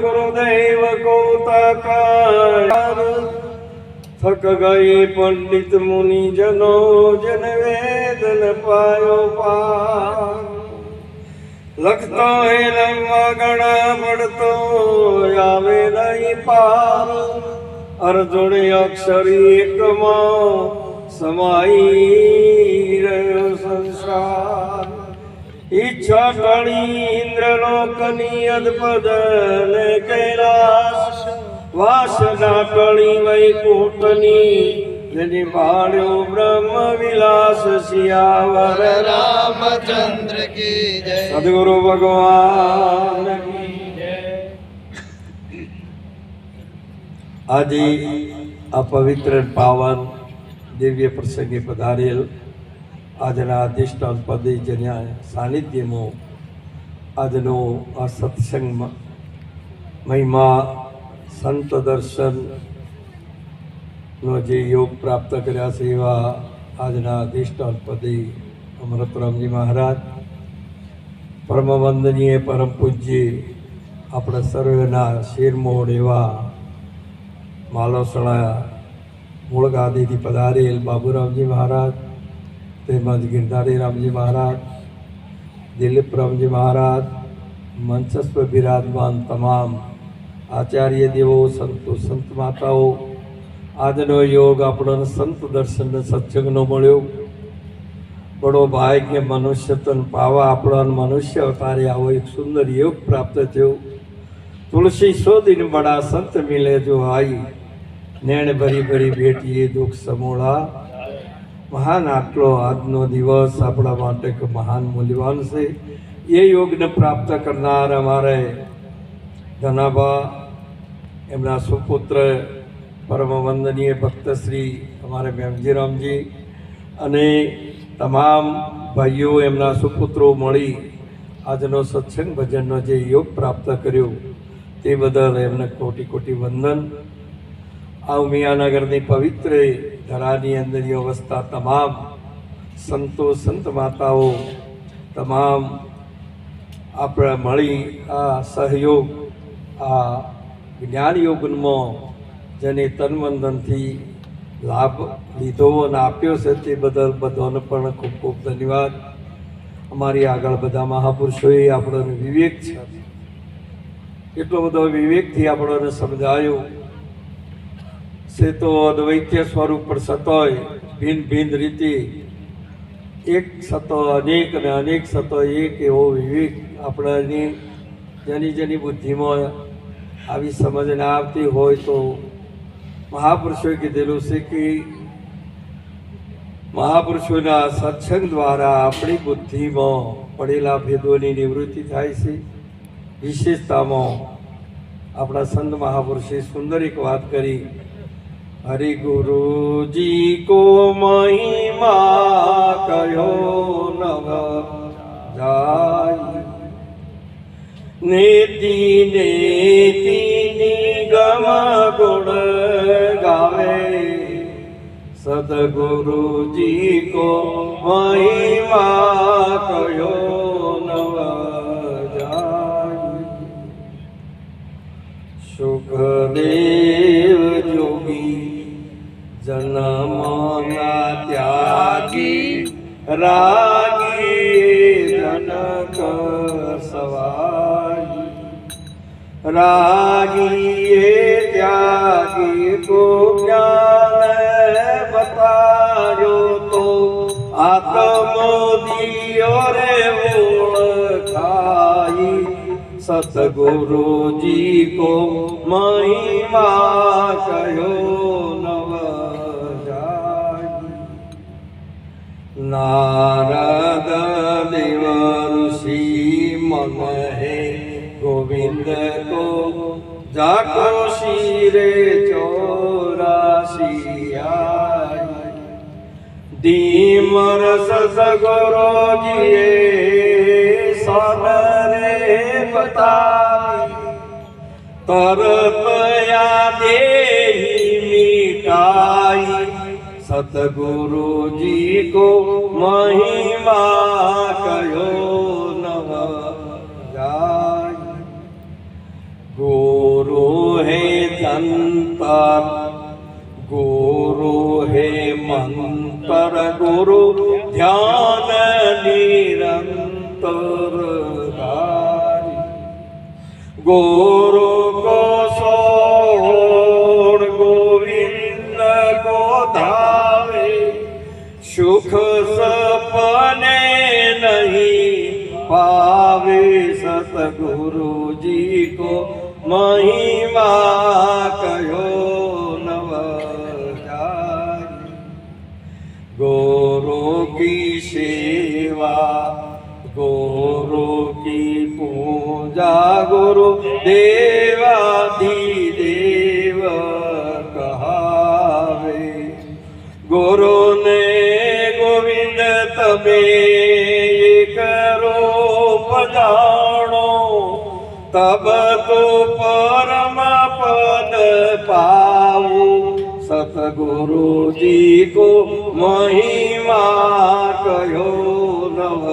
ગુરુદેવ કૌતકાર થક ગઈ પંડિત મુનિ જનો જન વેદન પાયો પાર. લખતો હે લંબા ગણા પડતો આવે નહીં પાર. અર્જુન અક્ષરી એકમાં સમાઈ રહ્યો સંસાર. ઈચ્છા ટળી ઇન્દ્રલોકની અદપદ ને કૈલાસ. વાસના ટળી વૈકુંઠની જેની પાડ્યો બ્રહ્મ વિલાસ શિયાવર. રામચંદ્ર કી જય. સદગુરુ ભગવાન. આજે આ પવિત્ર પાવન દિવ્ય પ્રસંગે પધારેલ આજના અધિષ્ઠાન પદે જેના સાનિધ્યમાં, આજનો આ સત્સંગ મહિમા, સંત દર્શન નો જે યોગ પ્રાપ્ત કર્યા છે એવા આજના અધિષ્ઠાન પદે અમૃતરામજી મહારાજ. પરમ વંદનીય પરમ પૂજ્ય આપણા સર્વેના શિરમોડ એવા માલોસણા મૂળ ગાદીથી પધારેલ બાબુરામજી મહારાજ તેમજ ગિરધારી રામજી મહારાજ દિલીપ રામજી મહારાજ મંચસ્વ બિરાજમાન તમામ આચાર્ય દેવો, સંતો, સંત માતાઓ, આજનો યોગ આપણને સંત દર્શન સત્સંગનો મળ્યો. બડો ભાગ્ય મનુષ્ય તન પાવા આપણને મનુષ્ય અવતારે આવો એક સુંદર યોગ પ્રાપ્ત થયો. તુલસી દિન બડા સંત મિલે જો આઈ નેણ ભરી ભરી ભેટીએ દુઃખ સમોળા. મહાન આટલો આજનો દિવસ આપણા માટે મહાન મૂલ્યવાન છે. એ યોગને પ્રાપ્ત કરનાર અમારે ધનાબા એમના સુપુત્ર પરમ વંદનીય ભક્તશ્રી અમારે મેમજીરામજી અને તમામ ભાઈઓ, એમના સુપુત્રો મળી આજનો સત્સંગ ભજનનો જે યોગ પ્રાપ્ત કર્યો, તે બદલ એમને કોટી કોટી વંદન. આ ઉમિયાનગરની પવિત્ર ધરાની અંદરની અવસ્થા તમામ સંતો, સંત માતાઓ, તમામ આપણે મળી આ સહયોગ, આ જ્ઞાન યોગમાં જેને તનવંદનથી લાભ લીધો અને આપ્યો છે તે બદલ બધાને પણ ખૂબ ખૂબ ધન્યવાદ. અમારી આગળ બધા મહાપુરુષોએ આપણને વિવેક છે. એટલો બધો વિવેકથી આપણને સમજાયું. છે તો અદ્વૈત્ય સ્વરૂપ પર સતોય ભિન્ન ભિન્ન રીતે. એક સતો અનેક અને અનેક સતો એક એવો વિવેક આપણાની જેની જેની બુદ્ધિમાં આવી સમજ ના આવતી હોય તો મહાપુરુષોએ કીધેલું છે કે મહાપુરુષોના સત્સંગ દ્વારા આપણી બુદ્ધિમાં પડેલા ભેદોની નિવૃત્તિ થાય છે. વિશેષતામાં આપણા સંત મહાપુરુષે સુંદર એક વાત કરી. હરિ ગુરુજી કો મહિમા કયો નવ જાય. નેતિ નેતિ, નિગમ ગુણ ગાવે. સદગુરુજી કો મહિમા કયો રાગી જનક સવાઈ રાગીએ ત્યાગી કો જ્ઞાન બતાયો તો આત્મ દિયો રે ઓળખાઈ સતગુરુજી કો મહિમા કયો નવ નારદ દેવ ઋષિ મન હે ગોવિંદ કો જાકો શિરે ચોરાશિયા ધીમર સદગુરુજીએ સોનરે બતાવી તરત યાદે सतगुरु जी को महिमा कहो नव जाय गुरु है जंतर गुरु है मंत्र गुरु ध्यान निरंतर धारी गुरु સુખ સપને નહીં પાવે સતગુરુજી કો મહિમા કયો નવ ગોરો કી સેવા, ગોરો કી પૂજા, ગુરુ દેવાધી દેવ કહાવે. ગોરો જાણો, તબ તો પરમ પદ પાવું. સતગુરુજી કો મહિમા કયો નવ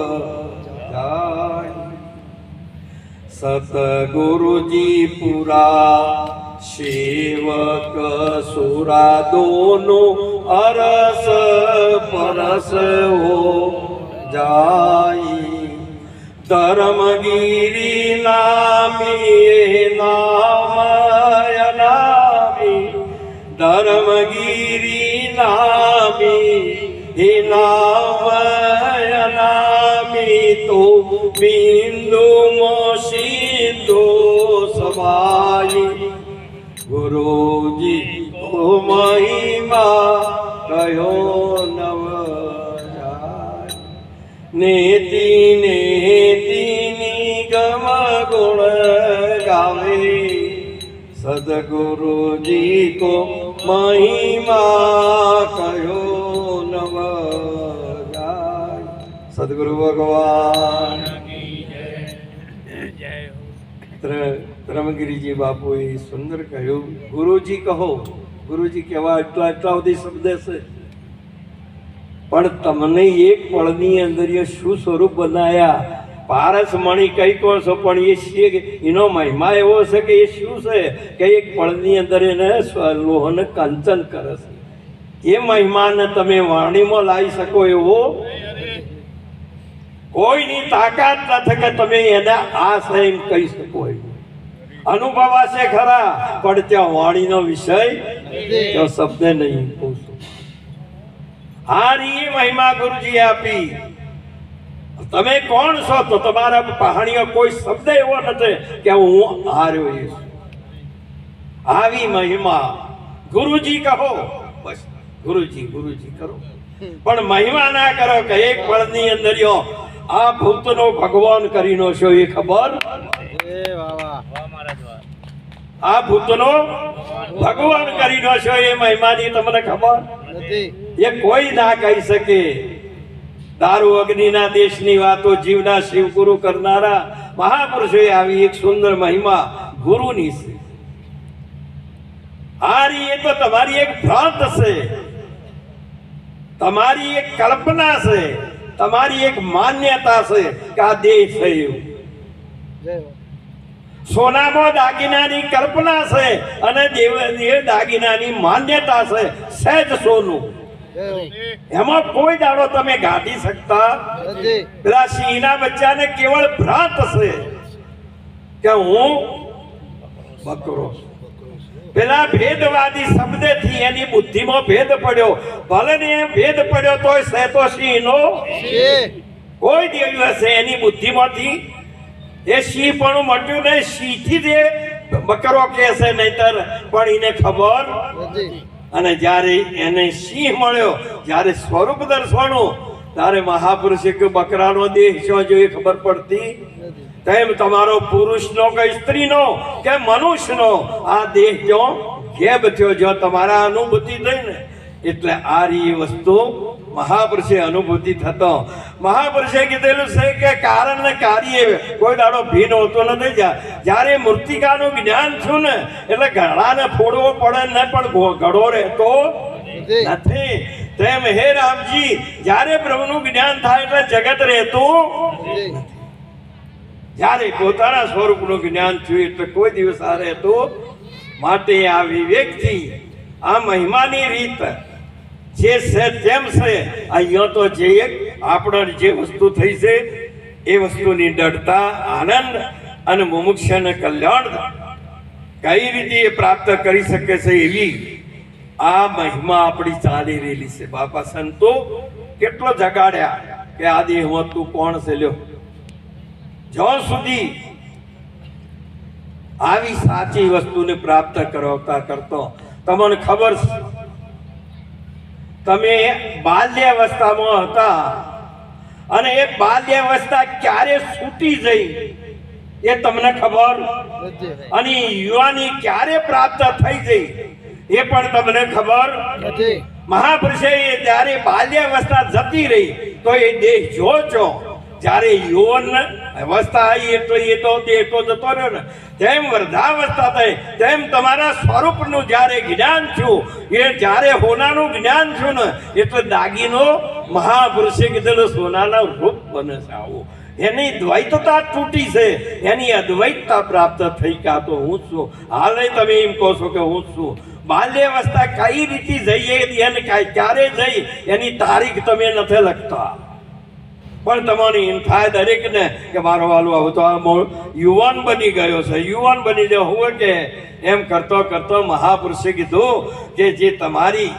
સતગુરુજી પુરા, સેવક સુરા દોનો અરસ પરસ હો જાય. ધર્મગીરી નામી નામયનામી ધર્મગીરી નામી નામયનામી તો બિંદુ મો સિંધુ સવાઈ ગુરુજી ઓ મહિમા કયો નવ નેતિ ને સદગુરુજી કો મહિમા કયો નવ સદગુરુ ભગવાન રમગીરીજી બાપુએ સુંદર કહ્યું, ગુરુજી કહો. ગુરુજી કેવા એટલા એટલા બધી શબ્દ છે. પણ તમને એક પળની અંદર એ શું સ્વરૂપ બનાયા? પારસ મણી કઈ કહો છો, પણ એ છે એનો મહિમા એવો છે કે એ શું છે કે એક પળની અંદર એને લોહન કંચન કરે છે. એ મહિમાને તમે વાણીમાં લાવી શકો એવો? કોઈની તાકાત નથી કે તમે એને આ છે કહી શકો એવું. અનુભવાશે ખરા, પણ ત્યાં વાણીનો વિષય ત્યાં શબ્દ નહીં કહું છું હારી મહિમા ગુરુજી આપી. તમે કોણ છો? તો તમારા પહાણીઓ કોઈ શબ્દ એવો નથી કે હું હાર્યો છું. આવી મહિમા. ગુરુજી કહો. બસ ગુરુજી ગુરુજી કરો. પણ મહિમા ના કરો કે એક પળની અંદર યો આ ભૂતનો ભગવાન કરીનો છો એ ખબર? આ ભૂતનો ભગવાન કરીનો છો એ મહિમાની તમને ખબર? એ કોઈ ના કહી શકે. દારૂ અગ્નિના દેશની વાતો જીવના શિવગુરુ કરનારા મહાપુરુષોએ આવી એક સુંદર મહિમા ગુરુની છે. હારી એ તો તમારી એક ભ્રાંત છે. તમારી એક કલ્પના છે. તમારી એક માન્યતા છે કે આ દેહ છે એવું. સોનામાં દાગીનાની કલ્પના છે અને દેવ દાગીનાની માન્યતા છે. સહેજ સોનું. એમાં કોઈ દાડો તમે ગાડી શકતા પેલા સિંહના બચ્ચાને કેવળ ભ્રાંત છે કે હું બકરો પેલા ભેદવાદી શબ્દથી એની બુદ્ધિમાં ભેદ પડ્યો. ભલે ને એ ભેદ પડ્યો તોય સહેતો સિંહનો? કોઈ દિવસે એની બુદ્ધિમાંથી એ સિંહ પણ મટ્યું નહીં. સિંહથી જ બકરો કહે છે નહીતર પણ એને ખબર અને જ્યારે એને સિંહ મળ્યો, જ્યારે સ્વરૂપ દર્શવાનું, ત્યારે મહાપુરુષે કે બકરાનો દેહ શું જો એ ખબર પડતી? તેમ તમારો પુરુષનો કે સ્ત્રીનો કે મનુષ્યનો, આ દેહ જો ગેબ થયો, જો તમારા અનુભૂતિ થઈ ને એટલે આ રી વસ્તુ મહાપુરુષે અનુભૂતિ થતો. મહાપુરુષે કીધેલું છે કે કારણ ને કાર્ય કોઈ દાડો ભીન હોતો નથી. જ્યારે મૂર્તિકાનું જ્ઞાન છું ને એટલે ઘડાને ફોડવો પડે ને પણ ઘડો રહેતો નથી. તેમ હે રામજી જ્યારે પ્રભુનું જ્ઞાન થાય એટલે જગત રહેતું જ્યારે પોતાના સ્વરૂપનું જ્ઞાન થયું એટલે કોઈ દિવસ આ રહેતું માટે આ વિવેકથી આ મહિમાની રીત. જે છે તેમ છે, અહીંયા તો જે આપણો જે વસ્તુ થઈ છે, એ વસ્તુની ડરતા આનંદ અને મુમુક્ષને કલ્યાણ કઈ રીતે એ પ્રાપ્ત કરી શકે છે એવી આ મહિમા આપણી ચાલી રહેલી છે. બાપા સંતો કેટલો જગાડ્યા કે આ દેહમાં તું કોણ છે લ્યો? જ્યાં સુધી આવી સાચી વસ્તુને પ્રાપ્ત કરતા કરતો. તમને ખબર છે તમે બાલ્યાવસ્થામાં હતા. અને એ બાલ્યાવસ્થા ક્યારે છૂટી જઈ? એ તમને ખબર? અને યુવાની ક્યારે પ્રાપ્ત થઈ જઈ? એ પણ તમને ખબર? મહાપુરુષે ત્યારે બાલ્યાવસ્થા જતી રહી. તો એ દેહ જો છો જ્યારે યુવન અવસ્થા આવી એટલો એ તો દેહ જતો રહ્યો ને, તેમ વૃદ્ધાવસ્થા થઈ, તેમ તમારા સ્વરૂપનું જ્યારે જ્ઞાન થયું, એ જ્યારે હોનાનું જ્ઞાન થયું ને, એટલે દાગીનો મહાપુરુષે કીધેલો, સોનાના રૂપ બને છે આવો. એની દ્વૈતતા તૂટી છે, એની અદ્વૈતતા પ્રાપ્ત થઈ કા તો હું છું. હાલે તમે એમ કહો છો કે હું છું. બાલ્યાવસ્થા કઈ રીતે જઈએ, એને ક્યારે જઈ, એની તારીખ તમે નથી લખતા. પણ તમારી થાય દરેકને કે મારો વાલું આવું તો આ યુવાન બની ગયો છે, યુવાન બની ગયો. હું કે એમ કરતો કરતો મહાપુરુષે કીધું કે જે તમારી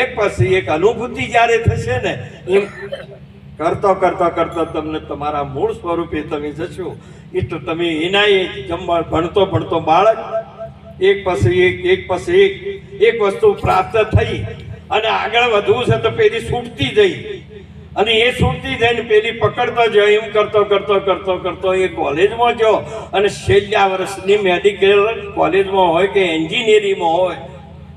એક પછી એક અનુભૂતિ જ્યારે થશે ને, એમ કરતો કરતો કરતો તમને તમારા મૂળ સ્વરૂપે તમે જશો. એટલે તમે એના એ જમવા ભણતો ભણતો બાળક, એક પછી એક એક પછી એક એક વસ્તુ પ્રાપ્ત થઈ અને આગળ વધવું છે તો પેલી છૂટતી જઈ. અને એ છૂટતી જઈને પેલી પકડતો જાય એમ કરતો કરતો કરતો કરતો એ કોલેજમાં જો અને છેલ્લા વર્ષની મેડિકલ કોલેજમાં હોય કે એન્જિનિયરિંગમાં હોય,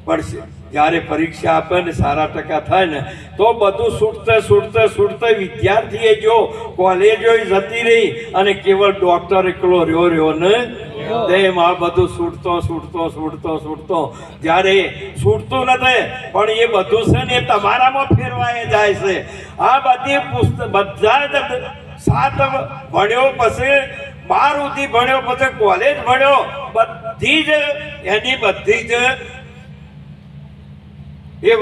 પણ જ્યારે પરીક્ષા આપે ને સારા ટકા થાય ને, તો બધું છૂટતે છૂટતે છૂટતે વિદ્યાર્થીએ જો કોલેજો જતી રહી અને કેવળ ડોક્ટર એકલો રહ્યો રહ્યો ને આ બધું છૂટતો છૂટતો છૂટતો છૂટતો. જ્યારે છૂટતું નથી, પણ એ બધું છે ને એ તમારામાં ફેરવાય જાય છે. આ બધી પુસ્તક બધા જ સાત ભણ્યો પછી, બાર સુધી ભણ્યો પછી કોલેજ ભણ્યો. બધી જ, એની બધી જ એ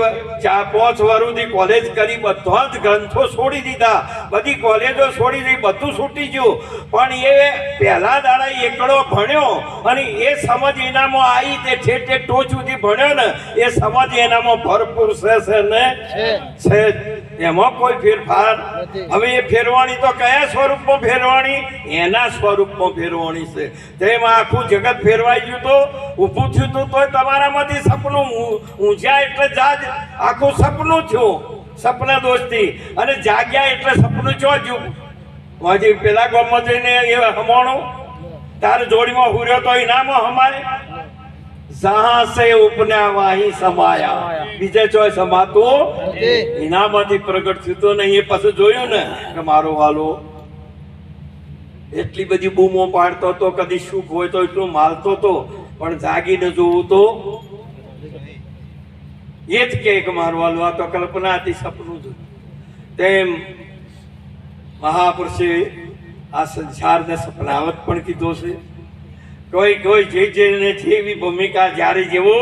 ચાર પાંચ વર્ષથી કોલેજ કરી બધા જ ગ્રંથો છોડી દીધા. બધી કોલેજો છોડી દીધી બધું છૂટી ગયું. પણ એ પહેલા દાડા એકડો ભણ્યો અને એ સમજ એનામાં આવી તે ઠેઠે ટોચ સુધી ભણ્યો ને એ સમજ એનામાં ભરપૂર છે ને? છે. એમાં કોઈ ફેરફાર હવે એ ફેરવાણી તો કયા સ્વરૂપમાં ફેરવાણી? એના સ્વરૂપમાં ફેરવાણી છે. તેમાં આખું જગત ફેરવાઈ ગયું તો ઊભું થયું તો તોય તમારામાંથી સપનું ઊં- એટલે જાજ. આખું સપનું થયું સપના દોસ્તી. અને જાગ્યા એટલે સપનું ચોજ્યું હજી પેલા ગામમાં જઈને એ હમાણું તાર જોડીમાં હુર્યો તો ઇનામો હમાય? જહાં સે ઉપન્યા વાહી સમાયા. બીજે ચોય સમાતું એનામાંથી પ્રગટ થયું તો નહીં એ પછી જોયું ને કે મારો વાલો એટલી બધી બૂમો પાડતો તો કદી સુખ હોય તો એટલું માલતો તો પણ જાગીને જોવું તો એ જ કે કે મારો વાલો આ તો કલ્પના હતી સપનું જ તેમ મહાપુરુષે આ સંસારને સપનાવત પણ કીધો છે. કોઈ કોઈ જે જેને જેવી ભૂમિકા જ્યારે જેવો